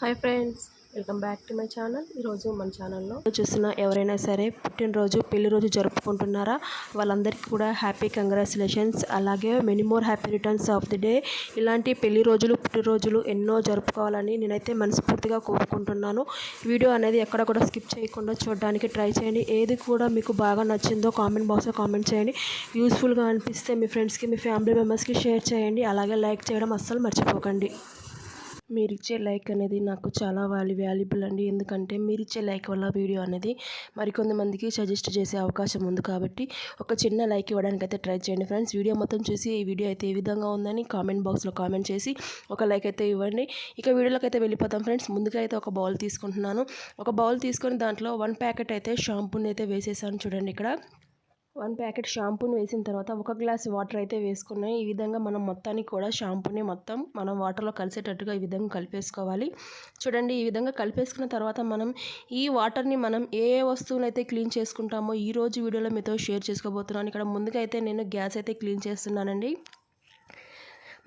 Hi friends welcome back to my channel. ఈరోజు మన ఛానల్లో చూసిన ఎవరైనా సరే పుట్టినరోజు పెళ్ళి రోజు జరుపుకుంటున్నారా? వాళ్ళందరికీ కూడా హ్యాపీ కంగ్రాచులేషన్స్. అలాగే many more happy returns of the day. ఇలాంటి పెళ్ళి రోజులు పుట్టినరోజులు ఎన్నో జరుపుకోవాలని నేనైతే మనస్ఫూర్తిగా కోరుకుంటున్నాను. వీడియో అనేది ఎక్కడ కూడా స్కిప్ చేయకుండా చూడడానికి ట్రై చేయండి. ఏది కూడా మీకు బాగా నచ్చిందో కామెంట్ బాక్స్లో కామెంట్ చేయండి. యూస్ఫుల్గా అనిపిస్తే మీ ఫ్రెండ్స్కి మీ ఫ్యామిలీ మెంబర్స్కి షేర్ చేయండి. అలాగే లైక్ చేయడం అస్సలు మర్చిపోకండి. మీరు ఇచ్చే లైక్ అనేది నాకు చాలా వాల్యూ వాల్యుబుల్ అండి. ఎందుకంటే మీరు ఇచ్చే లైక్ వల్ల వీడియో అనేది మరికొంతమందికి సజెస్ట్ చేసే అవకాశం ఉంది కాబట్టి ఒక చిన్న లైక్ ఇవ్వడానికి అయితే ట్రై చేయండి ఫ్రెండ్స్. వీడియో మొత్తం చూసి ఈ వీడియో అయితే ఏ విధంగా ఉందని కామెంట్ బాక్స్లో కామెంట్ చేసి ఒక లైక్ అయితే ఇవ్వండి. ఇక వీడియోలోకి అయితే వెళ్ళిపోతాం ఫ్రెండ్స్. ముందుగా అయితే ఒక బౌల్ తీసుకుంటున్నాను. ఒక బౌల్ తీసుకొని దాంట్లో వన్ ప్యాకెట్ అయితే షాంపూని అయితే వేసేసాను చూడండి ఇక్కడ. వన్ ప్యాకెట్ షాంపూని వేసిన తర్వాత ఒక గ్లాస్ వాటర్ అయితే వేసుకున్నాయి. ఈ విధంగా మనం మొత్తానికి కూడా షాంపూని మొత్తం మనం వాటర్లో కలిసేటట్టుగా ఈ విధంగా కలిపేసుకోవాలి. చూడండి ఈ విధంగా కలిపేసుకున్న తర్వాత మనం ఈ వాటర్ని మనం ఏ ఏ వస్తువులు అయితే క్లీన్ చేసుకుంటామో ఈ రోజు వీడియోలో మీతో షేర్ చేసుకోబోతున్నాను. ఇక్కడ ముందుగా అయితే నేను గ్యాస్ అయితే క్లీన్ చేస్తున్నానండి.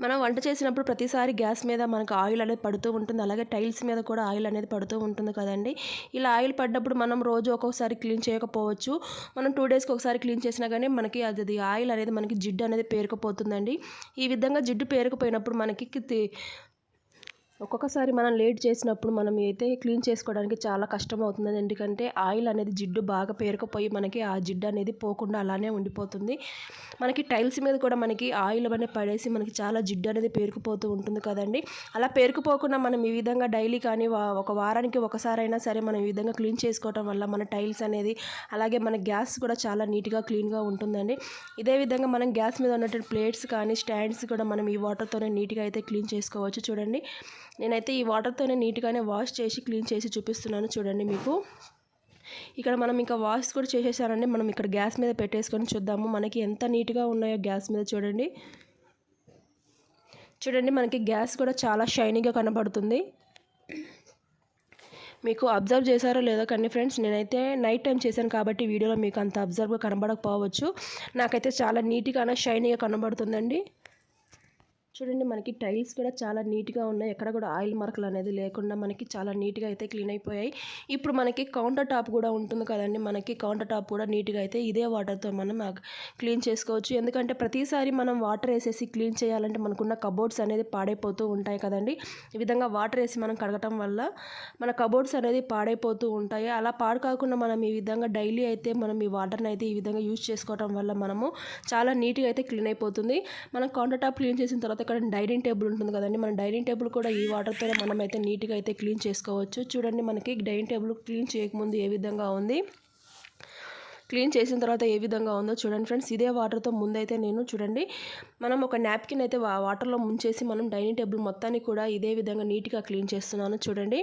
మనం వంట చేసినప్పుడు ప్రతిసారి గ్యాస్ మీద మనకు ఆయిల్ అనేది పడుతూ ఉంటుంది. అలాగే టైల్స్ మీద కూడా ఆయిల్ అనేది పడుతూ ఉంటుంది కదండి. ఇలా ఆయిల్ పడ్డప్పుడు మనం రోజు ఒక్కొక్కసారి క్లీన్ చేయకపోవచ్చు. మనం టూ డేస్కి ఒకసారి క్లీన్ చేసినా కానీ మనకి అది ఆయిల్ అనేది మనకి జిడ్డు అనేది పేరుకుపోతుందండి. ఈ విధంగా జిడ్డు పేరుకుపోయినప్పుడు మనకి ఒక్కొక్కసారి మనం లేట్ చేసినప్పుడు మనం అయితే క్లీన్ చేసుకోవడానికి చాలా కష్టం అవుతుంది ఎందుకంటే ఆయిల్ అనేది జిడ్డు బాగా పేరుకుపోయి మనకి ఆ జిడ్డు అనేది పోకుండా అలానే ఉండిపోతుంది. మనకి టైల్స్ మీద కూడా మనకి ఆయిల్ అనేది పడేసి మనకి చాలా జిడ్డు అనేది పేరుకుపోతూ ఉంటుంది కదండి. అలా పేరుకుపోకుండా మనం ఈ విధంగా డైలీ కానీ ఒక వారానికి ఒకసారైనా సరే మనం ఈ విధంగా క్లీన్ చేసుకోవటం వల్ల మన టైల్స్ అనేది అలాగే మన గ్యాస్ కూడా చాలా నీట్గా క్లీన్గా ఉంటుందండి. ఇదే విధంగా మనం గ్యాస్ మీద ఉన్నటువంటి ప్లేట్స్ కానీ స్టాండ్స్ కూడా మనం ఈ వాటర్తోనే నీట్గా అయితే క్లీన్ చేసుకోవచ్చు చూడండి. నేనైతే ఈ వాటర్తోనే నీట్గానే వాష్ చేసి క్లీన్ చేసి చూపిస్తున్నాను చూడండి మీకు. ఇక్కడ మనం ఇంకా వాష్ కూడా చేసేసారండి మనం ఇక్కడ గ్యాస్ మీద పెట్టేసుకొని చూద్దాము. మనకి ఎంత నీట్గా ఉన్నాయో గ్యాస్ మీద చూడండి. చూడండి మనకి గ్యాస్ కూడా చాలా షైనీగా కనబడుతుంది. మీకు అబ్జర్వ్ చేశారో లేదో కానీ ఫ్రెండ్స్ నేనైతే నైట్ టైం చేశాను కాబట్టి వీడియోలో మీకు అంత అబ్జర్వ్గా కనబడకపోవచ్చు. నాకైతే చాలా నీట్గా షైనీగా కనబడుతుందండి. చూడండి మనకి టైల్స్ కూడా చాలా నీట్గా ఉన్నాయి. ఎక్కడ కూడా ఆయిల్ మార్కులు అనేది లేకుండా మనకి చాలా నీట్గా అయితే క్లీన్ అయిపోయాయి. ఇప్పుడు మనకి కౌంటర్ టాప్ కూడా ఉంటుంది కదండి. మనకి కౌంటర్ టాప్ కూడా నీట్గా అయితే ఇదే వాటర్తో మనం క్లీన్ చేసుకోవచ్చు. ఎందుకంటే ప్రతిసారి మనం వాటర్ వేసేసి క్లీన్ చేయాలంటే మనకున్న కబోర్డ్స్ అనేది పాడైపోతూ ఉంటాయి కదండి. ఈ విధంగా వాటర్ వేసి మనం కడగటం వల్ల మన కబోర్డ్స్ అనేది పాడైపోతూ ఉంటాయి. అలా పాడు కాకుండా మనం ఈ విధంగా డైలీ అయితే మనం ఈ వాటర్ని అయితే ఈ విధంగా యూజ్ చేసుకోవటం వల్ల మనము చాలా నీట్గా అయితే క్లీన్ అయిపోతుంది. మనం కౌంటర్ టాప్ క్లీన్ చేసిన తర్వాత ఇక్కడ డైనింగ్ టేబుల్ ఉంటుంది కదండి. మన డైనింగ్ టేబుల్ కూడా ఈ వాటర్తోనే మనం అయితే నీట్గా అయితే క్లీన్ చేసుకోవచ్చు. చూడండి మనకి డైనింగ్ టేబుల్ క్లీన్ చేయకముందు ఏ విధంగా ఉంది? క్లీన్ చేసిన తర్వాత ఏ విధంగా ఉందో చూడండి ఫ్రెండ్స్. ఇదే వాటర్తో ముందైతే నేను చూడండి. మనం ఒక నాప్కిన్ అయితే వాటర్లో ముంచేసి మనం డైనింగ్ టేబుల్ మొత్తాన్ని కూడా ఇదే విధంగా నీట్గా క్లీన్ చేస్తున్నాను చూడండి.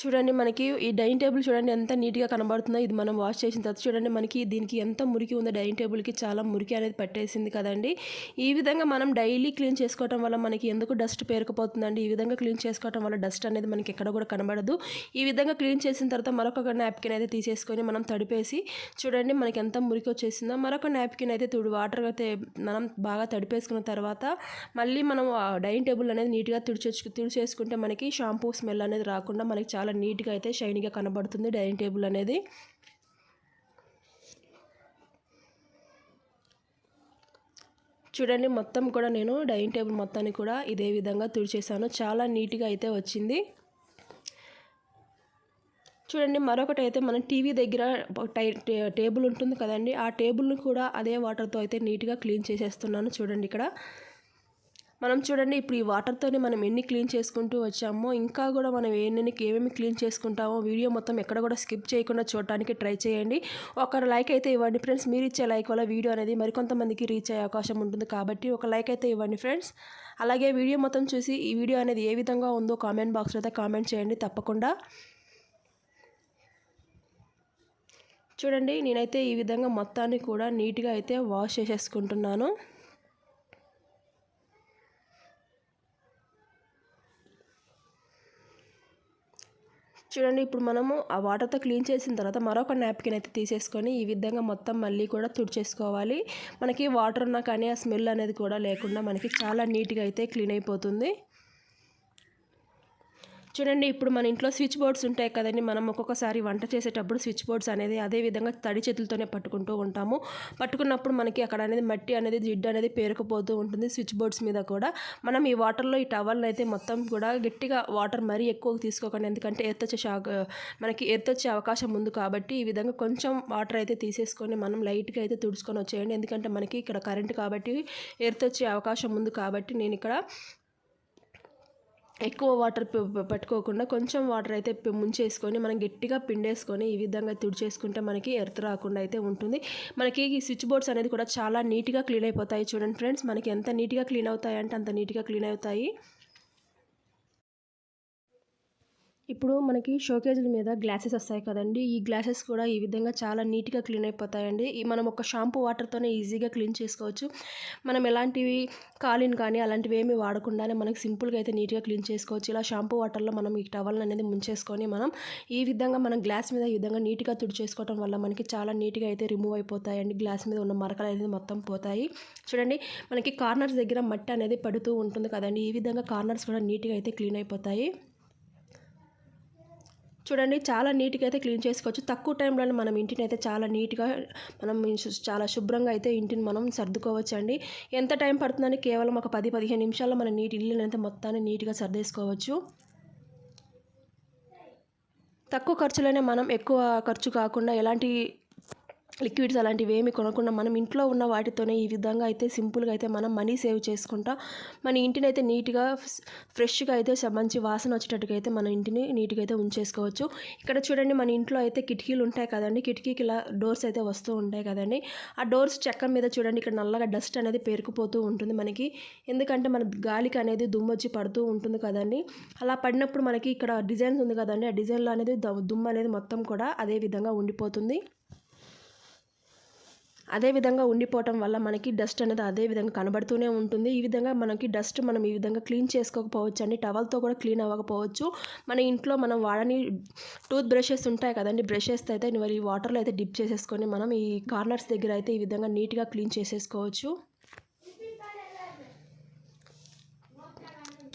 చూడండి మనకి ఈ డైనింగ్ టేబుల్ చూడండి ఎంత నీట్గా కనబడుతుందో ఇది మనం వాష్ చేసిన తర్వాత చూడండి మనకి దీనికి ఎంత మురికి ఉందో డైనింగ్ టేబుల్కి చాలా మురికి అనేది పట్టేసింది కదండి. ఈ విధంగా మనం డైలీ క్లీన్ చేసుకోవటం వల్ల మనకి ఎందుకు డస్ట్ పేరుకుపోతుందండి? ఈ విధంగా క్లీన్ చేసుకోవటం వల్ల డస్ట్ అనేది మనకి ఎక్కడ కూడా కనబడదు. ఈ విధంగా క్లీన్ చేసిన తర్వాత మరొక నాప్కిన్ అయితే తీసేసుకొని మనం తడిపేసి చూడండి మనకి ఎంత మురికి వచ్చేసిందో మరొక నాప్కిన్ అయితే తుడి వాటర్ అయితే మనం బాగా తడిపేసుకున్న తర్వాత మళ్ళీ మనం డైనింగ్ టేబుల్ అనేది నీట్గా తుడిచే తుడిచేసుకుంటే మనకి షాంపూ స్మెల్ అనేది రాకుండా మనకి చాలా చాలా నీట్గా అయితే షైనీగా కనబడుతుంది. డైనింగ్ టేబుల్ అనేది. చూడండి మొత్తం కూడా నేను డైనింగ్ టేబుల్ మొత్తాన్ని కూడా ఇదే విధంగా తుడిచేసాను చాలా నీట్గా అయితే వచ్చింది. చూడండి మరొకటి అయితే మనం టీవీ దగ్గర టేబుల్ ఉంటుంది కదండి. ఆ టేబుల్ని కూడా అదే వాటర్తో అయితే నీట్గా క్లీన్ చేసేస్తున్నాను. చూడండి ఇక్కడ. మనం చూడండి ఇప్పుడు ఈ వాటర్తోనే మనం ఎన్ని క్లీన్ చేసుకుంటూ వచ్చామో ఇంకా కూడా మనం ఎన్ని ఏమేమి క్లీన్ చేసుకుంటామో వీడియో మొత్తం ఎక్కడ కూడా స్కిప్ చేయకుండా చూడటానికి ట్రై చేయండి. ఒక లైక్ అయితే ఇవ్వండి ఫ్రెండ్స్ మీరు ఇచ్చే లైక్ వల్ల వీడియో అనేది మరికొంతమందికి రీచ్ అయ్యే అవకాశం ఉంటుంది కాబట్టి ఒక లైక్ అయితే ఇవ్వండి ఫ్రెండ్స్ అలాగే వీడియో మొత్తం చూసి ఈ వీడియో అనేది ఏ విధంగా ఉందో కామెంట్ బాక్స్లో అయితే కామెంట్ చేయండి తప్పకుండా. చూడండి నేనైతే ఈ విధంగా మొత్తాన్ని కూడా నీట్గా అయితే వాష్ చేసేసుకుంటున్నాను. చూడండి ఇప్పుడు మనము ఆ వాటర్తో క్లీన్ చేసిన తర్వాత మరొక నాప్కిన్ అయితే తీసేసుకొని ఈ విధంగా మొత్తం మళ్ళీ కూడా తుడిచేసుకోవాలి. మనకి వాటర్ ఉన్నా కానీ ఆ స్మెల్ అనేది కూడా లేకుండా మనకి చాలా నీట్గా అయితే క్లీన్ అయిపోతుంది. చూడండి ఇప్పుడు మన ఇంట్లో స్విచ్ బోర్డ్స్ ఉంటాయి కదండి. మనం ఒక్కొక్కసారి వంట చేసేటప్పుడు స్విచ్ బోర్డ్స్ అనేది అదే విధంగా తడి చేతులతోనే పట్టుకుంటూ ఉంటాము. పట్టుకున్నప్పుడు మనకి అక్కడ అనేది మట్టి అనేది జిడ్డు అనేది పేరుకుపోతూ ఉంటుంది స్విచ్ బోర్డ్స్ మీద కూడా. మనం ఈ వాటర్లో ఈ టవల్ని అయితే మొత్తం కూడా గట్టిగా వాటర్ మరీ ఎక్కువ తీసుకోకండి. ఎందుకంటే ఎర్తొచ్చే షాక్ మనకి ఎర్తొచ్చే అవకాశం ఉంది కాబట్టి ఈ విధంగా కొంచెం వాటర్ అయితే తీసేసుకొని మనం లైట్గా అయితే తుడుచుకొని వచ్చేయండి. ఎందుకంటే మనకి ఇక్కడ కరెంట్ కాబట్టి ఎర్తొచ్చే అవకాశం ఉంది కాబట్టి నేను ఇక్కడ ఎక్కువ వాటర్ పెట్టుకోకుండా కొంచెం వాటర్ అయితే ముంచేసుకొని మనం గట్టిగా పిండేసుకొని ఈ విధంగా తుడిచేసుకుంటే మనకి ఎర్త్ రాకుండా అయితే ఉంటుంది. మనకి ఈ స్విచ్ బోర్డ్స్ అనేది కూడా చాలా నీట్గా క్లీన్ అయిపోతాయి చూడండి ఫ్రెండ్స్. మనకి ఎంత నీట్గా క్లీన్ అవుతాయి అంటే అంత నీట్గా క్లీన్ అవుతాయి. ఇప్పుడు మనకి షోకేజ్ల మీద గ్లాసెస్ వస్తాయి కదండి. ఈ గ్లాసెస్ కూడా ఈ విధంగా చాలా నీట్గా క్లీన్ అయిపోతాయండి. మనం ఒక షాంపూ వాటర్తోనే ఈజీగా క్లీన్ చేసుకోవచ్చు. మనం ఎలాంటివి కాలిన్ కానీ అలాంటివి ఏమి వాడకుండానే మనకి సింపుల్గా అయితే నీట్గా క్లీన్ చేసుకోవచ్చు. ఇలా షాంపూ వాటర్లో మనం ఈ టవల్ అనేది ముంచేసుకొని మనం ఈ విధంగా మనం గ్లాస్ మీద ఈ విధంగా నీట్గా తుడిచేసుకోవడం వల్ల మనకి చాలా నీట్గా అయితే రిమూవ్ అయిపోతాయండి. గ్లాస్ మీద ఉన్న మరకలు అనేది మొత్తం పోతాయి. చూడండి మనకి కార్నర్స్ దగ్గర మట్టి అనేది పడుతూ ఉంటుంది కదండి. ఈ విధంగా కార్నర్స్ కూడా నీట్గా అయితే క్లీన్ అయిపోతాయి. చూడండి చాలా నీట్గా అయితే క్లీన్ చేసుకోవచ్చు. తక్కువ టైంలోనే మనం ఇంటిని అయితే చాలా నీట్గా మనం చాలా శుభ్రంగా అయితే ఇంటిని మనం సర్దుకోవచ్చు అండి ఎంత టైం పడుతుందని కేవలం ఒక పది పదిహేను నిమిషాల్లో మన నీటి ఇల్లుని అయితే మొత్తాన్ని నీట్గా సర్దేసుకోవచ్చు. తక్కువ ఖర్చులోనే మనం ఎక్కువ ఖర్చు కాకుండా ఎలాంటి లిక్విడ్స్ అలాంటివి ఏమి కొనకుండా మనం ఇంట్లో ఉన్న వాటితోనే ఈ విధంగా అయితే సింపుల్గా అయితే మనం మనీ సేవ్ చేసుకుంటా మన ఇంటిని అయితే నీట్గా ఫ్రెష్గా అయితే మంచి వాసన వచ్చేటట్టుగా అయితే మన ఇంటిని నీట్గా అయితే ఉంచేసుకోవచ్చు. ఇక్కడ చూడండి మన ఇంట్లో అయితే కిటికీలు ఉంటాయి కదండి కిటికీకి ఇలా డోర్స్ అయితే వస్తూ ఉంటాయి కదండి. ఆ డోర్స్ చెక్క మీద చూడండి ఇక్కడ నల్లగా డస్ట్ అనేది పేరుకుపోతూ ఉంటుంది మనకి. ఎందుకంటే మన గాలికి అనేది దుమ్ము వచ్చి పడుతూ ఉంటుంది కదండి. అలా పడినప్పుడు మనకి ఇక్కడ డిజైన్స్ ఉంది కదండి ఆ డిజైన్లో అనేది దుమ్ము అనేది మొత్తం కూడా అదే విధంగా ఉండిపోతుంది. అదే విధంగా ఉండిపోవటం వల్ల మనకి డస్ట్ అనేది అదే విధంగా కనబడుతూనే ఉంటుంది. ఈ విధంగా మనకి డస్ట్ మనం ఈ విధంగా క్లీన్ చేసుకోకపోవచ్చు అండి టవల్తో కూడా క్లీన్ అవ్వకపోవచ్చు. మన ఇంట్లో మనం వాడని టూత్ బ్రషెస్ ఉంటాయి కదండి. బ్రషెస్ అయితే మరి ఈ వాటర్లో అయితే డిప్ చేసేసుకొని మనం ఈ కార్నర్స్ దగ్గర అయితే ఈ విధంగా నీట్గా క్లీన్ చేసేసుకోవచ్చు.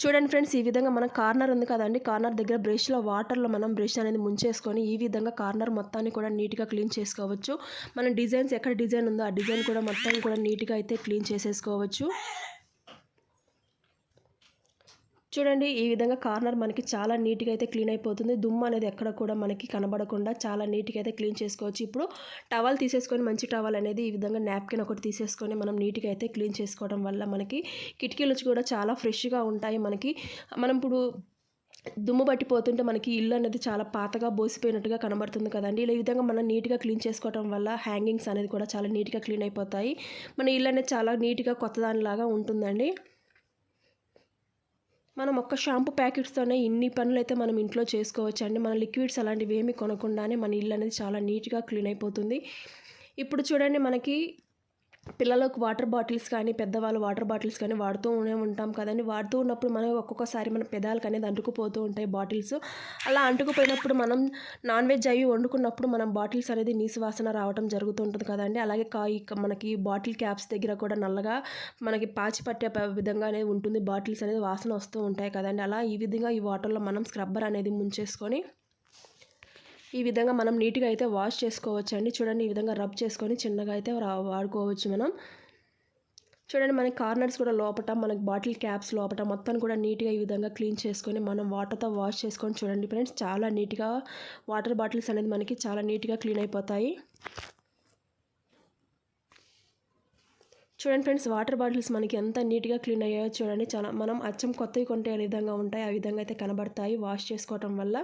చూడండి ఫ్రెండ్స్ ఈ విధంగా మనం కార్నర్ ఉంది కదండి. కార్నర్ దగ్గర బ్రష్లో వాటర్లో మనం బ్రష్ అనేది ముంచేసుకొని ఈ విధంగా కార్నర్ మొత్తాన్ని కూడా నీట్గా క్లీన్ చేసుకోవచ్చు. మన డిజైన్స్ ఎక్కడ డిజైన్ ఉందో ఆ డిజైన్ కూడా మొత్తం కూడా నీట్గా అయితే క్లీన్ చేసేసుకోవచ్చు. చూడండి ఈ విధంగా కార్నర్ మనకి చాలా నీట్గా అయితే క్లీన్ అయిపోతుంది. దుమ్ము అనేది ఎక్కడ కూడా మనకి కనబడకుండా చాలా నీట్గా అయితే క్లీన్ చేసుకోవచ్చు. ఇప్పుడు టవల్ తీసేసుకొని మంచి టవల్ అనేది ఈ విధంగా నాప్కిన్ ఒకటి తీసేసుకొని మనం నీట్గా అయితే క్లీన్ చేసుకోవడం వల్ల మనకి కిటికీలు కూడా చాలా ఫ్రెష్గా ఉంటాయి మనకి. మనం ఇప్పుడు దుమ్ము పట్టిపోతుంటే మనకి ఇల్లు అనేది చాలా పాతగా బోసిపోయినట్టుగా కనబడుతుంది కదండి. ఇలా ఈ విధంగా మనం నీట్గా క్లీన్ చేసుకోవడం వల్ల హ్యాంగింగ్స్ అనేది కూడా చాలా నీట్గా క్లీన్ అయిపోతాయి. మన ఇల్లు అనేది చాలా నీట్గా కొత్తదానిలాగా ఉంటుందండి. మనం ఒక్క షాంపూ ప్యాకెట్స్తోనే ఇన్ని పనులు అయితే మనం ఇంట్లో చేసుకోవచ్చు అండి మన లిక్విడ్స్ అలాంటివి ఏమి కొనకుండానే మన ఇల్లు అనేది చాలా నీట్గా క్లీన్ అయిపోతుంది. ఇప్పుడు చూడండి మనకి పిల్లలకు వాటర్ బాటిల్స్ కానీ పెద్దవాళ్ళు వాటర్ బాటిల్స్ కానీ వాడుతూనే ఉంటాం కదండి. వాడుతూ ఉన్నప్పుడు మనం ఒక్కొక్కసారి మన పెదాలకు అనేది అంటుకుపోతూ ఉంటాయి బాటిల్స్. అలా అంటుకుపోయినప్పుడు మనం నాన్ వెజ్ అవి వండుకున్నప్పుడు మనం బాటిల్స్ అనేది నీసు వాసన రావడం జరుగుతుంటుంది కదండి. అలాగే కా మనకి బాటిల్ క్యాప్స్ దగ్గర కూడా నల్లగా మనకి పాచి పట్టే విధంగా అనేది ఉంటుంది. బాటిల్స్ అనేది వాసన వస్తూ ఉంటాయి కదండి. అలా ఈ విధంగా ఈ వాటర్లో మనం స్క్రబ్బర్ అనేది ముంచేసుకొని ఈ విధంగా మనం నీట్గా అయితే వాష్ చేసుకోవచ్చు అండి చూడండి ఈ విధంగా రబ్ చేసుకొని చిన్నగా అయితే వాడుకోవచ్చు మనం. చూడండి మనకి కార్నర్స్ కూడా లోపట మనకి బాటిల్ క్యాప్స్ లోపట మొత్తం కూడా నీట్గా ఈ విధంగా క్లీన్ చేసుకొని మనం వాటర్తో వాష్ చేసుకొని చూడండి ఫ్రెండ్స్. చాలా నీట్గా వాటర్ బాటిల్స్ అనేది మనకి చాలా నీట్గా క్లీన్ అయిపోతాయి. చూడండి ఫ్రెండ్స్ వాటర్ బాటిల్స్ మనకి ఎంత నీట్గా క్లీన్ అయ్యాయో చూడండి. చాలా మనం అచ్చం కొత్తవి కొంటే ఏ విధంగా ఉంటాయి ఆ విధంగా అయితే కనబడతాయి వాష్ చేసుకోవటం వల్ల.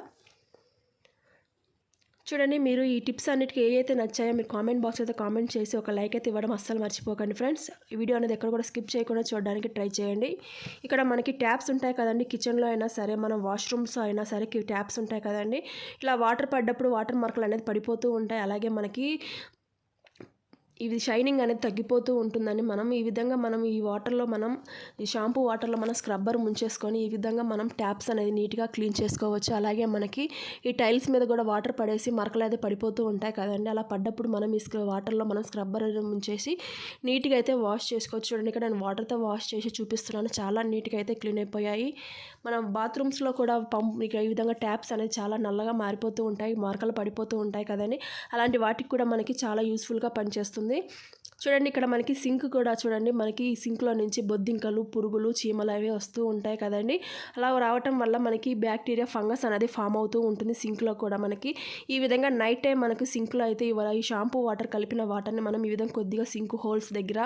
చూడండి మీరు ఈ టిప్స్ అన్నిటికీ ఏవైతే నచ్చాయో మీరు కామెంట్ బాక్స్ అయితే కామెంట్ చేసి ఒక లైక్ అయితే ఇవ్వడం అస్సలు మర్చిపోకండి ఫ్రెండ్స్. ఈ వీడియో అనేది ఎక్కడ కూడా స్కిప్ చేయకుండా చూడడానికి ట్రై చేయండి. ఇక్కడ మనకి ట్యాప్స్ ఉంటాయి కదండి కిచెన్లో అయినా సరే మనం వాష్రూమ్స్ అయినా సరే ట్యాప్స్ ఉంటాయి కదండి. ఇలా వాటర్ పడ్డప్పుడు వాటర్ మార్కులు అనేది పడిపోతూ ఉంటాయి. అలాగే మనకి ఇది షైనింగ్ అనేది తగ్గిపోతూ ఉంటుందని మనం ఈ విధంగా మనం ఈ వాటర్లో మనం ఈ షాంపూ వాటర్లో మనం స్క్రబ్బర్ ముంచేసుకొని ఈ విధంగా మనం ట్యాప్స్ అనేది నీట్గా క్లీన్ చేసుకోవచ్చు. అలాగే మనకి ఈ టైల్స్ మీద కూడా వాటర్ పడేసి మరకలు అయితే పడిపోతూ ఉంటాయి కదండి. అలా పడ్డప్పుడు మనం ఈ వాటర్లో మనం స్క్రబ్బర్ అనేది ముంచేసి నీట్గా అయితే వాష్ చేసుకోవచ్చు. చూడండి ఇక్కడ నేను వాటర్తో వాష్ చేసి చూపిస్తున్నాను. చాలా నీట్గా అయితే క్లీన్ అయిపోయాయి. మనం బాత్రూమ్స్లో కూడా పంప్ ఇక ఈ విధంగా ట్యాప్స్ అనేది చాలా నల్లగా మారిపోతూ ఉంటాయి. మరకలు పడిపోతూ ఉంటాయి కదండి. అలాంటి వాటికి కూడా మనకి చాలా యూస్ఫుల్గా పనిచేస్తుంది. చూడండి ఇక్కడ మనకి సింక్ కూడా చూడండి మనకి ఈ సింక్లో నుంచి బొద్దింకలు పురుగులు చీమలు అవి వస్తూ ఉంటాయి కదండి. అలా రావటం వల్ల మనకి బ్యాక్టీరియా ఫంగస్ అనేది ఫామ్ అవుతూ ఉంటుంది సింక్లో కూడా మనకి. ఈ విధంగా నైట్ టైం మనకి సింక్లో అయితే ఇవాళ ఈ షాంపూ వాటర్ కలిపిన వాటర్ని మనం ఈ విధంగా కొద్దిగా సింక్ హోల్స్ దగ్గర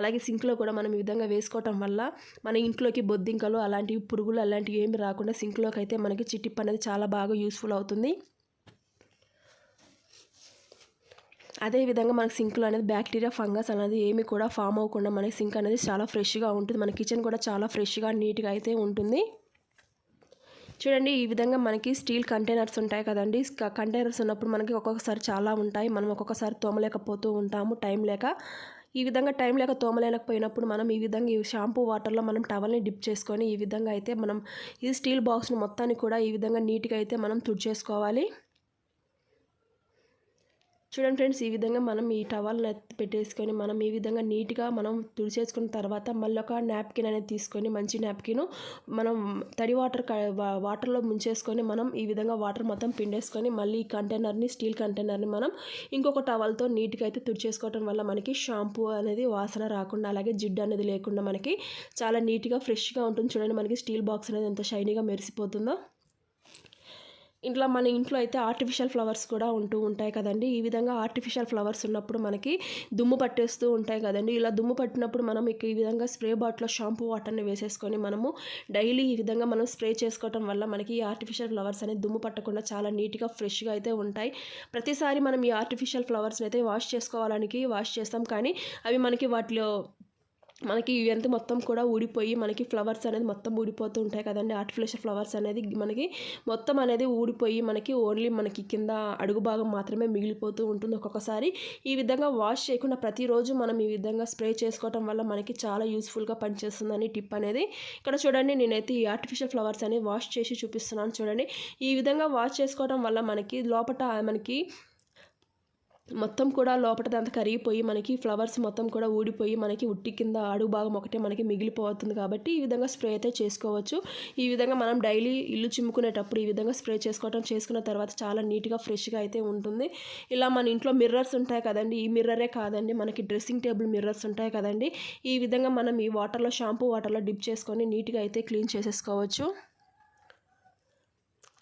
అలాగే సింక్లో కూడా మనం ఈ విధంగా వేసుకోవటం వల్ల మన ఇంట్లోకి బొద్దింకలు అలాంటివి పురుగులు అలాంటివి ఏమి రాకుండా సింక్లోకి అయితే మనకి చిట్టిప్ అనేది చాలా బాగా యూస్ఫుల్ అవుతుంది. అదేవిధంగా మనకి సింక్లో అనేది బ్యాక్టీరియా ఫంగస్ అనేది ఏమి కూడా ఫామ్ అవ్వకుండా మనకి సింక్ అనేది చాలా ఫ్రెష్గా ఉంటుంది. మన కిచెన్ కూడా చాలా ఫ్రెష్గా నీట్గా అయితే ఉంటుంది. చూడండి ఈ విధంగా మనకి స్టీల్ కంటైనర్స్ ఉంటాయి కదండి. కంటైనర్స్ ఉన్నప్పుడు మనకి ఒక్కొక్కసారి చాలా ఉంటాయి. మనం ఒక్కొక్కసారి తోమలేకపోతూ ఉంటాము టైం లేక. ఈ విధంగా టైం లేక తోమలేకపోయినప్పుడు మనం ఈ విధంగా ఈ షాంపూ వాటర్లో మనం టవల్ని డిప్ చేసుకొని ఈ విధంగా అయితే మనం ఈ స్టీల్ బాక్స్ని మొత్తాన్ని కూడా ఈ విధంగా నీట్గా అయితే మనం తుడిచేసుకోవాలి. చూడండి ఫ్రెండ్స్ ఈ విధంగా మనం ఈ టవల్ని పెట్టేసుకొని మనం ఈ విధంగా నీట్గా మనం తుడిచేసుకున్న తర్వాత మళ్ళీ ఒక నాప్కిన్ అనేది తీసుకొని మంచి నాప్కిన్ మనం తడి వాటర్ క- వాటర్లో ముంచేసుకొని మనం ఈ విధంగా వాటర్ మొత్తం పిండేసుకొని మళ్ళీ ఈ కంటైనర్ని స్టీల్ కంటైనర్ని మనం ఇంకొక టవల్తో నీట్గా అయితే తుడిచేసుకోవడం వల్ల మనకి షాంపూ అనేది వాసన రాకుండా అలాగే జిడ్డు అనేది లేకుండా మనకి చాలా నీట్గా ఫ్రెష్గా ఉంటుంది. చూడండి మనకి స్టీల్ బాక్స్ అనేది ఎంత షైనీగా మెరిసిపోతుందో. ఇంట్లో మన ఇంట్లో అయితే ఆర్టిఫిషియల్ ఫ్లవర్స్ కూడా ఉంటూ ఉంటాయి కదండి. ఈ విధంగా ఆర్టిఫిషియల్ ఫ్లవర్స్ ఉన్నప్పుడు మనకి దుమ్ము పట్టేస్తూ ఉంటాయి కదండి. ఇలా దుమ్ము పట్టినప్పుడు మనం ఇక ఈ విధంగా స్ప్రే బాటిల్లో షాంపూ వాటర్ని వేసేసుకొని మనము డైలీ ఈ విధంగా మనం స్ప్రే చేసుకోవటం వల్ల మనకి ఈ ఆర్టిఫిషియల్ ఫ్లవర్స్ అనేది దుమ్ము పట్టకుండా చాలా నీట్గా ఫ్రెష్గా అయితే ఉంటాయి. ప్రతిసారి మనం ఈ ఆర్టిఫిషియల్ ఫ్లవర్స్ని అయితే వాష్ చేసుకోవడానికి వాష్ చేస్తాం కానీ అవి మనకి వాటిలో మనకి ఇవంతా మొత్తం కూడా ఊడిపోయి మనకి ఫ్లవర్స్ అనేది మొత్తం ఊడిపోతూ ఉంటాయి కదండి. ఆర్టిఫిషియల్ ఫ్లవర్స్ అనేది మనకి మొత్తం అనేది ఊడిపోయి మనకి ఓన్లీ మనకి కింద అడుగు భాగం మాత్రమే మిగిలిపోతూ ఉంటుంది ఒక్కొక్కసారి. ఈ విధంగా వాష్ చేయకుండా ప్రతిరోజు మనం ఈ విధంగా స్ప్రే చేసుకోవటం వల్ల మనకి చాలా యూస్ఫుల్గా పనిచేస్తుందని టిప్ అనేది. ఇక్కడ చూడండి నేనైతే ఈ ఆర్టిఫిషియల్ ఫ్లవర్స్ అనేది వాష్ చేసి చూపిస్తున్నాను చూడండి. ఈ విధంగా వాష్ చేసుకోవడం వల్ల మనకి లోపల మనకి మొత్తం కూడా లోపలదంతా కరిగిపోయి మనకి ఫ్లవర్స్ మొత్తం కూడా ఊడిపోయి మనకి ఉట్టి కింద అడుగు భాగం ఒకటే మనకి మిగిలిపోతుంది కాబట్టి ఈ విధంగా స్ప్రే అయితే చేసుకోవచ్చు. ఈ విధంగా మనం డైలీ ఇల్లు చిమ్ముకునేటప్పుడు ఈ విధంగా స్ప్రే చేసుకోవటం చేసుకున్న తర్వాత చాలా నీట్గా ఫ్రెష్గా అయితే ఉంటుంది. ఇలా మన ఇంట్లో మిర్రర్స్ ఉంటాయి కదండి ఈ మిర్రరే కాదండి. మనకి డ్రెస్సింగ్ టేబుల్ మిర్రర్స్ ఉంటాయి కదండి. ఈ విధంగా మనం ఈ వాటర్లో షాంపూ వాటర్లో డిప్ చేసుకొని నీట్గా అయితే క్లీన్ చేసేసుకోవచ్చు.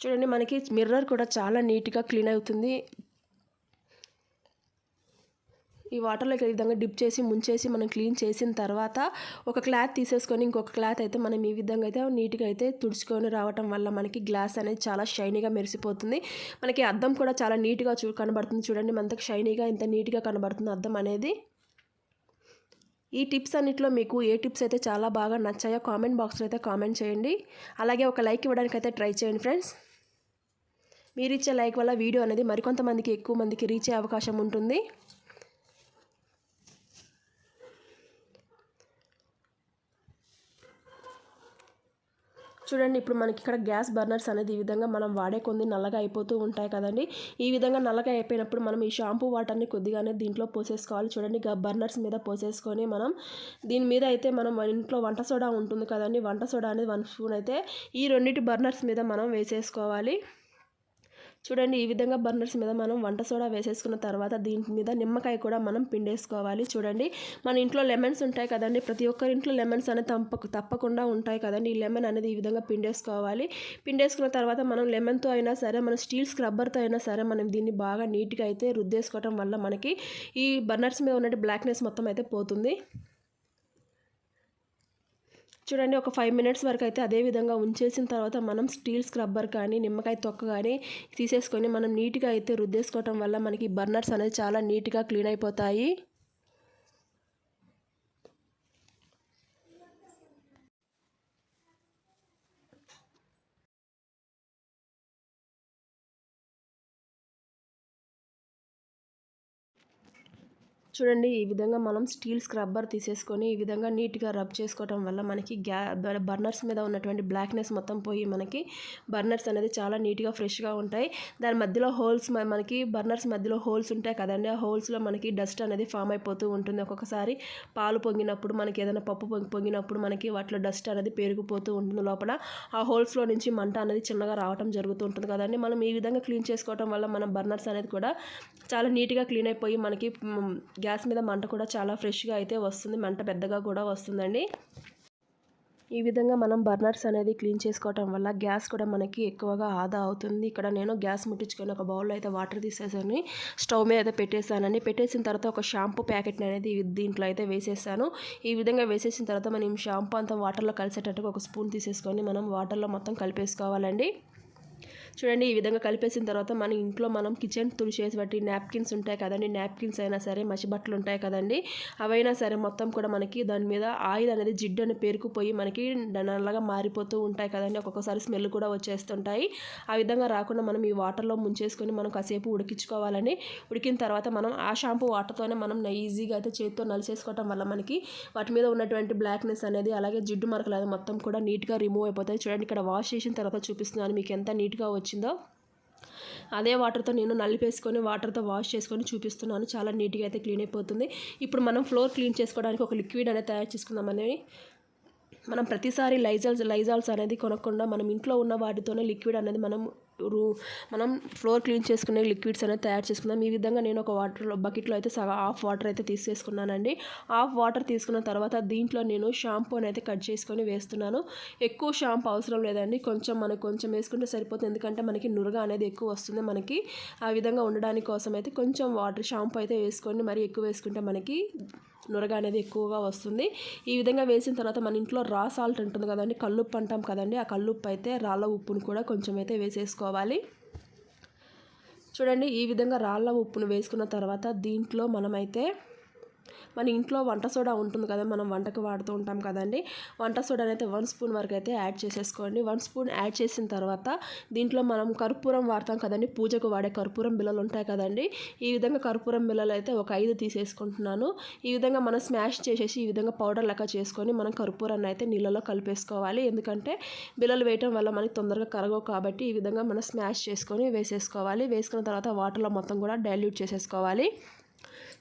చూడండి మనకి మిర్రర్ కూడా చాలా నీట్గా క్లీన్ అవుతుంది. ఈ వాటర్లోకి ఈ విధంగా డిప్ చేసి ముంచేసి మనం క్లీన్ చేసిన తర్వాత ఒక క్లాత్ తీసేసుకొని ఇంకొక క్లాత్ అయితే మనం ఈ విధంగా అయితే నీట్గా అయితే తుడుచుకొని రావటం వల్ల మనకి గ్లాస్ అనేది చాలా షైనీగా మెరిసిపోతుంది. మనకి అద్దం కూడా చాలా నీట్గా చూ కనబడుతుంది చూడండి. మనకి షైనీగా ఇంత నీట్గా కనబడుతుంది అద్దం అనేది. ఈ టిప్స్ అన్నిట్లో మీకు ఏ టిప్స్ అయితే చాలా బాగా నచ్చాయో కామెంట్ బాక్స్లో అయితే కామెంట్ చేయండి. అలాగే ఒక లైక్ ఇవ్వడానికి అయితే ట్రై చేయండి ఫ్రెండ్స్ మీరు ఇచ్చే లైక్ వల్ల వీడియో అనేది మరికొంతమందికి ఎక్కువ మందికి రీచ్ అయ్యే అవకాశం ఉంటుంది. చూడండి ఇప్పుడు మనకి ఇక్కడ గ్యాస్ బర్నర్స్ అనేది ఈ విధంగా మనం వాడే కొన్ని నల్లగా అయిపోతూ ఉంటాయి కదండి. ఈ విధంగా నల్లగా అయిపోయినప్పుడు మనం ఈ షాంపూ వాటర్ని కొద్దిగానే దీంట్లో పోసేసుకోవాలి. చూడండి బర్నర్స్ మీద పోసేసుకొని మనం దీని మీద అయితే మనం ఇంట్లో వంట సోడా ఉంటుంది కదండి. వంట సోడా అనేది వన్ స్పూన్ అయితే ఈ రెండింటి బర్నర్స్ మీద మనం వేసేసుకోవాలి. చూడండి ఈ విధంగా బర్నర్స్ మీద మనం వంట సోడా వేసేసుకున్న తర్వాత దీని మీద నిమ్మకాయ కూడా మనం పిండేసుకోవాలి. చూడండి మన ఇంట్లో లెమన్స్ ఉంటాయి కదండి ప్రతి ఒక్కరి ఇంట్లో లెమన్స్ అనేది తప్పక తప్పకుండా ఉంటాయి కదండి. ఈ లెమన్ అనేది ఈ విధంగా పిండేసుకోవాలి. పిండేసుకున్న తర్వాత మనం లెమన్తో అయినా సరే మన స్టీల్ స్క్రబ్బర్తో అయినా సరే మనం దీన్ని బాగా నీట్గా అయితే రుద్దేసుకోవటం వల్ల మనకి ఈ బర్నర్స్ మీద ఉన్నట్టు బ్లాక్నెస్ మొత్తం అయితే పోతుంది. చూడండి ఒక ఫైవ్ మినిట్స్ వరకు అయితే అదే విధంగా ఉంచేసిన తర్వాత మనం స్టీల్ స్క్రబ్బర్ కానీ నిమ్మకాయ తొక్క కానీ తీసేసుకొని మనం నీట్గా అయితే రుద్దేసుకోవటం వల్ల మనకి బర్నర్స్ అనేది చాలా నీట్గా క్లీన్ అయిపోతాయి. చూడండి ఈ విధంగా మనం స్టీల్ స్క్రబ్బర్ తీసేసుకొని ఈ విధంగా నీట్గా రబ్ చేసుకోవటం వల్ల మనకి గ్యా బర్నర్స్ మీద ఉన్నటువంటి బ్లాక్నెస్ మొత్తం పోయి మనకి బర్నర్స్ అనేది చాలా నీట్గా ఫ్రెష్గా ఉంటాయి. దాని మధ్యలో హోల్స్ మనకి బర్నర్స్ మధ్యలో హోల్స్ ఉంటాయి కదండి. ఆ హోల్స్లో మనకి డస్ట్ అనేది ఫామ్ అయిపోతూ ఉంటుంది. ఒక్కొక్కసారి పాలు పొంగినప్పుడు మనకి ఏదైనా పప్పు పొంగి పొంగినప్పుడు మనకి వాటిలో డస్ట్ అనేది పెరిగిపోతూ ఉంటుంది లోపల. ఆ హోల్స్లో నుంచి మంట అనేది చిన్నగా రావటం జరుగుతూ ఉంటుంది కదండి. మనం ఈ విధంగా క్లీన్ చేసుకోవటం వల్ల మన బర్నర్స్ అనేది కూడా చాలా నీట్గా క్లీన్ అయిపోయి మనకి గ్యాస్ మీద మంట కూడా చాలా ఫ్రెష్గా అయితే వస్తుంది. మంట పెద్దగా కూడా వస్తుందండి. ఈ విధంగా మనం బర్నర్స్ అనేది క్లీన్ చేసుకోవటం వల్ల గ్యాస్ కూడా మనకి ఎక్కువగా ఆదా అవుతుంది. ఇక్కడ నేను గ్యాస్ ముట్టించుకొని ఒక బౌల్లో అయితే వాటర్ తీసేసాను. స్టవ్ మీద అయితే పెట్టేసానండి పెట్టేసిన తర్వాత ఒక షాంపూ ప్యాకెట్ అనేది దీంట్లో అయితే వేసేసాను. ఈ విధంగా వేసేసిన తర్వాత మనం షాంపూ అంతా వాటర్లో కలిసేటట్టుగా ఒక స్పూన్ తీసేసుకొని మనం వాటర్లో మొత్తం కలిపేసుకోవాలండి. చూడండి ఈ విధంగా కలిపేసిన తర్వాత మన ఇంట్లో మనం కిచెన్ తుడిచేసి బట్టి నాప్కిన్స్ ఉంటాయి కదండి. నాప్కిన్స్ అయినా సరే మసి బట్టలు ఉంటాయి కదండి. అవైనా సరే మొత్తం కూడా మనకి దాని మీద ఆయిల్ అనేది జిడ్డు అని పేరుకుపోయి మనకి నల్లగా మారిపోతూ ఉంటాయి కదండి. ఒక్కొక్కసారి స్మెల్ కూడా వచ్చేస్తుంటాయి. ఆ విధంగా రాకుండా మనం ఈ వాటర్లో ముంచేసుకొని మనం కాసేపు ఉడికించుకోవాలని ఉడికిన తర్వాత మనం ఆ షాంపూ వాటర్తోనే మనం ఈజీగా అయితే చేతితో నలిసేసుకోవటం వల్ల మనకి వాటి మీద ఉన్నటువంటి బ్లాక్నెస్ అనేది అలాగే జిడ్డు మరకలు మొత్తం కూడా నీట్గా రిమూవ్ అయిపోతాయి. చూడండి ఇక్కడ వాష్ చేసిన తర్వాత చూపిస్తున్నాను మీకు ఎంత నీట్గా వచ్చిందో అదే వాటర్తో నేను నలిపేసుకొని వాటర్తో వాష్ చేసుకొని చూపిస్తున్నాను. చాలా నీట్గా అయితే క్లీన్ అయిపోతుంది. ఇప్పుడు మనం ఫ్లోర్ క్లీన్ చేసుకోవడానికి ఒక లిక్విడ్ అనేది తయారు చేసుకుందామని మనం ప్రతిసారి లైజాల్స్ లైజాల్స్ అనేది కొనకుండా మనం ఇంట్లో ఉన్న వాటితోనే లిక్విడ్ అనేది మనం రూ మనం ఫ్లోర్ క్లీన్ చేసుకునే లిక్విడ్స్ అనేది తయారు చేసుకుందాం. ఈ విధంగా నేను ఒక వాటర్లో బకెట్లో అయితే సగం హాఫ్ వాటర్ అయితే తీసేసుకున్నానండి. హాఫ్ వాటర్ తీసుకున్న తర్వాత దీంట్లో నేను షాంపూ అయితే కట్ చేసుకొని వేస్తున్నాను. ఎక్కువ షాంపూ అవసరం లేదండి. కొంచెం మనకు కొంచెం వేసుకుంటే సరిపోతుంది. ఎందుకంటే మనకి నురగ అనేది ఎక్కువ వస్తుంది మనకి. ఆ విధంగా ఉండడానికి కోసం అయితే కొంచెం వాటర్ షాంపూ అయితే వేసుకొని మరి ఎక్కువ వేసుకుంటే మనకి నురగ అనేది ఎక్కువగా వస్తుంది. ఈ విధంగా వేసిన తర్వాత మన ఇంట్లో రా సాల్ట్ ఉంటుంది కదండి కల్లుప్పు అంటాం కదండి ఆ కల్లుప్పు అయితే రాళ్ళ ఉప్పును కూడా కొంచెం అయితే వేసేసుకోవాలి. చూడండి ఈ విధంగా రాళ్ళ ఉప్పును వేసుకున్న తర్వాత దీంట్లో మనమైతే మన ఇంట్లో వంట సోడా ఉంటుంది కదా మనం వంటకు వాడుతూ ఉంటాం కదండి. వంట సోడా అయితే వన్ స్పూన్ వరకు అయితే యాడ్ చేసేసుకోండి. వన్ స్పూన్ యాడ్ చేసిన తర్వాత దీంట్లో మనం కర్పూరం వాడతాం కదండి. పూజకు వాడే కర్పూరం బిల్లలు ఉంటాయి కదండి. ఈ విధంగా కర్పూరం బిల్లలు అయితే ఒక ఐదు తీసేసుకుంటున్నాను. ఈ విధంగా మనం స్మాష్ చేసేసి ఈ విధంగా పౌడర్ లెక్క చేసుకొని మనం కర్పూరాన్ని అయితే నీళ్ళలో కలిపేసుకోవాలి. ఎందుకంటే బిల్లలు వేయటం వల్ల మనకి తొందరగా కరగవు కాబట్టి ఈ విధంగా మనం స్మాష్ చేసుకొని వేసేసుకోవాలి. వేసుకున్న తర్వాత వాటర్లో మొత్తం కూడా డైల్యూట్ చేసేసుకోవాలి.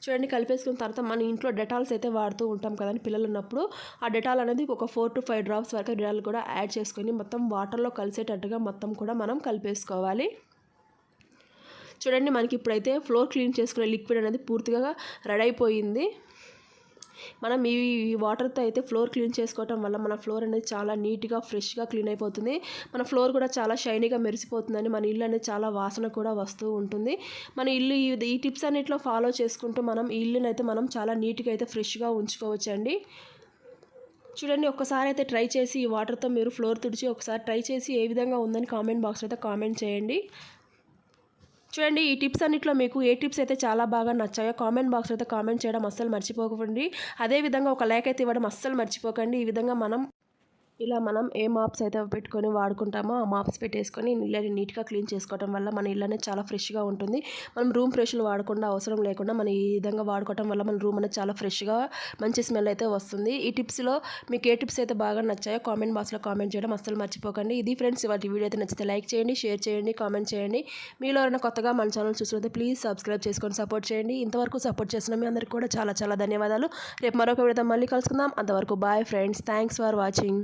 చూడండి కలిపేసుకున్న తర్వాత మన ఇంట్లో డెటాల్స్ అయితే వాడుతూ ఉంటాం కదండి పిల్లలు ఉన్నప్పుడు. ఆ డెటాల్ అనేది ఒక ఫోర్ టు ఫైవ్ డ్రాప్స్ వరకు డెటాల్ కూడా యాడ్ చేసుకొని మొత్తం వాటర్లో కలిసేటట్టుగా మొత్తం కూడా మనం కలిపేసుకోవాలి. చూడండి మనకి ఇప్పుడైతే ఫ్లోర్ క్లీన్ చేసుకునే లిక్విడ్ అనేది పూర్తిగా రెడీ అయిపోయింది. మనం ఈ వాటర్తో అయితే ఫ్లోర్ క్లీన్ చేసుకోవటం వల్ల మన ఫ్లోర్ అనేది చాలా నీట్గా ఫ్రెష్గా క్లీన్ అయిపోతుంది. మన ఫ్లోర్ కూడా చాలా షైనీగా మెరిసిపోతుందని మన ఇల్లు అనేది చాలా వాసన కూడా వస్తూ ఉంటుంది. మన ఇల్లు ఈ టిప్స్ అన్నిట్లో ఫాలో చేసుకుంటూ మనం ఈ ఇల్లుని అయితే మనం చాలా నీట్గా అయితే ఫ్రెష్గా ఉంచుకోవచ్చండి. చూడండి ఒకసారి అయితే ట్రై చేసి ఈ వాటర్తో మీరు ఫ్లోర్ తుడిచి ఒకసారి ట్రై చేసి ఏ విధంగా ఉందని కామెంట్ బాక్స్లో అయితే కామెంట్ చేయండి. చూడండి ఈ టిప్స్ అన్నింటిలో మీకు ఏ టిప్స్ అయితే చాలా బాగా నచ్చాయో కామెంట్ బాక్స్లో అయితే కామెంట్ చేయడం అస్సలు మర్చిపోకండి. అదేవిధంగా ఒక లైక్ అయితే ఇవ్వడం అస్సలు మర్చిపోకండి. ఈ విధంగా మనం ఇలా మనం ఏ మాప్స్ అయితే పెట్టుకొని వాడుకుంటామో ఆ మాప్స్ పెట్టేసుకొని ఇల్లని నీట్గా క్లీన్ చేసుకోవడం వల్ల మన ఇల్లు అనేది చాలా ఫ్రెష్గా ఉంటుంది. మనం రూమ్ ఫ్రెష్లు వాడకుండా అవసరం లేకుండా మనం ఈ విధంగా వాడుకోవడం వల్ల మన రూమ్ అనేది చాలా ఫ్రెష్గా మంచి స్మెల్ అయితే వస్తుంది. ఈ టిప్స్లో మీకు ఏ టిప్స్ అయితే బాగా నచ్చాయో కామెంట్ బాక్స్లో కామెంట్ చేయడం అస్సలు మర్చిపోకండి. ఇది ఫ్రెండ్స్ వాటి వీడియో అయితే నచ్చితే లైక్ చేయండి షేర్ చేయండి కామెంట్ చేయండి. మీలో ఎవరైనా కొత్తగా మన ఛానల్ చూస్తుంటే ప్లీజ్ సబ్స్క్రైబ్ చేసుకొని సపోర్ట్ చేయండి. ఇంతవరకు సపోర్ట్ చేసిన మీ అందరికీ కూడా చాలా చాలా ధన్యవాదాలు. రేపు మరొక విడత మళ్ళీ కలుసుకుందాం. అంతవరకు bye friends. Thanks for watching.